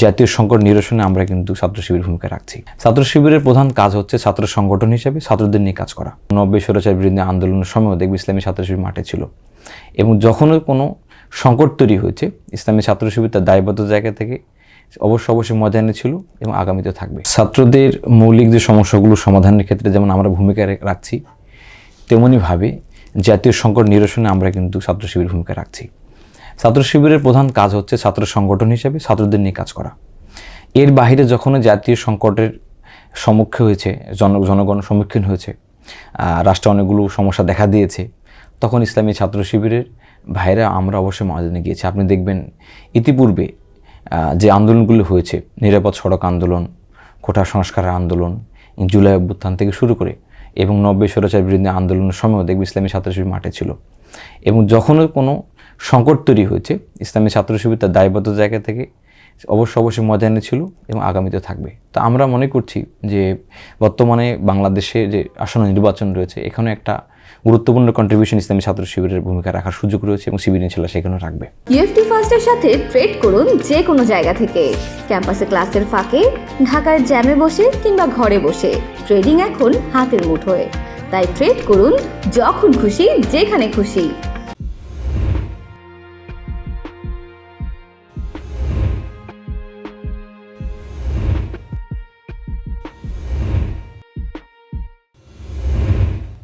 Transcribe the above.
জাতীয় সংকট নিরসনে আমরা কিন্তু ছাত্র শিবির ভূমিকা রাখছি। ছাত্র শিবিরের প্রধান কাজ হচ্ছে ছাত্র সংগঠন হিসেবে ছাত্রদের নিয়ে কাজ করা। নব্বই স্বৈরাচার বিরুদ্ধে আন্দোলনের সময়ও দেখবে ইসলামী ছাত্র শিবির মাঠে ছিল। এবং যখনই কোনো সংকট তৈরি হয়েছে, ইসলামী ছাত্র শিবির তার দায়বদ্ধ জায়গা থেকে অবশ্য অবশ্যই ময়দানে ছিল এবং আগামীতে থাকবে। ছাত্রদের মৌলিক যে সমস্যাগুলো সমাধানের ক্ষেত্রে যেমন আমরা ভূমিকা রাখছি তেমনইভাবে জাতীয় সংকট নিরসনে আমরা কিন্তু ছাত্র শিবির ভূমিকা রাখছি। ছাত্র শিবিরের প্রধান কাজ হচ্ছে ছাত্র সংগঠন হিসেবে ছাত্রদের নিয়ে কাজ করা। এর বাইরে যখন জাতীয় সংকটের সম্মুখীন হয়েছে, জন জনগণ সম্মুখীন হয়েছে রাষ্ট্রে অনেকগুলো সমস্যা দেখা দিয়েছে, তখন ইসলামী ছাত্র শিবিরের ভাইরা আমরা অবশ্যই ময়দানে গিয়েছি। আপনি দেখবেন ইতিপূর্বে যে আন্দোলনগুলো হয়েছে, নিরাপদ সড়ক আন্দোলন, কোঠা সংস্কারের আন্দোলন, জুলাই অভ্যুত্থান থেকে শুরু করে এবং নব্বই স্বৈরাচার বিরুদ্ধে আন্দোলনের সময়ও দেখবে ইসলামী ছাত্র শিবির মাঠে ছিল। এবং যখনই কোনো সংকট তৈরি হয়েছে। ইসলামী ছাত্র শিবির তার দায়বদ্ধ জায়গা থেকে অবশ্য অবশ্যই ময়দানে ছিল এবং আগামীতে থাকবে। তো আমরা মনে করছি যে বর্তমানে বাংলাদেশে যে আসন্ন নির্বাচন রয়েছে এখানে একটা গুরুত্বপূর্ণ কন্ট্রিবিউশন ইসলামী ছাত্র শিবিরের ভূমিকা রাখার সুযোগ রয়েছে এবং শিবির ইনশাল্লাহ সেখানে রাখবে ইউএফটি ফার্স্টের সাথে ট্রেড করুন যে কোনো জায়গা থেকে। ক্যাম্পাসে ক্লাসের ফাঁকে, ঢাকার জ্যামে বসে কিংবা ঘরে বসে। ট্রেডিং এখন হাতের মুঠোয়। তাই ট্রেড করুন যখন খুশি, যেখানে খুশি।